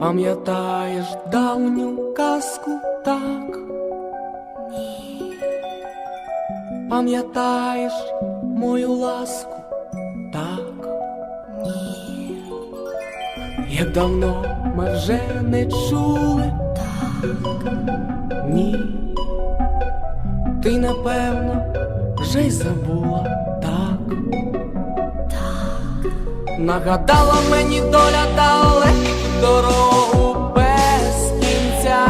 Пам'ятаєш давню казку так? Ні. Пам'ятаєш мою ласку так? Ні. Як давно ми вже не чули так? Ні. Ти напевно вже й забула так? Так. Нагадала мені доля далеку дорогу без кінця.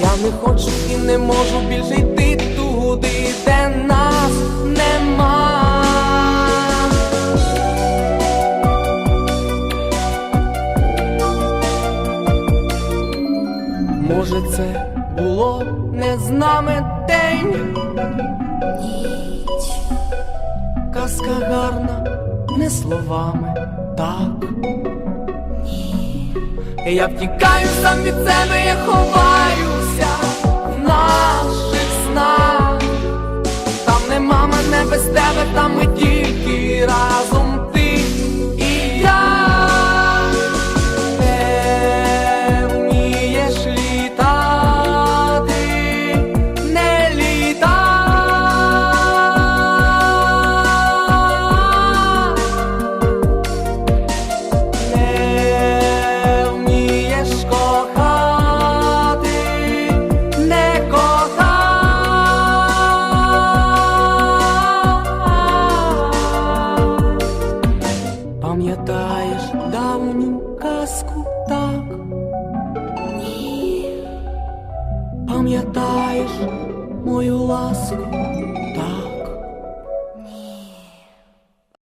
Я не хочу і не можу більше йти туди, де нас нема. Може, це було не з нами день. Ніч. Казка гарна, не словами, так. Я втікаю сам від себе, я ховаюся в наших снах. Там нема мене без тебе, там раз. казку так, ні, пам'ятаєш мою ласку.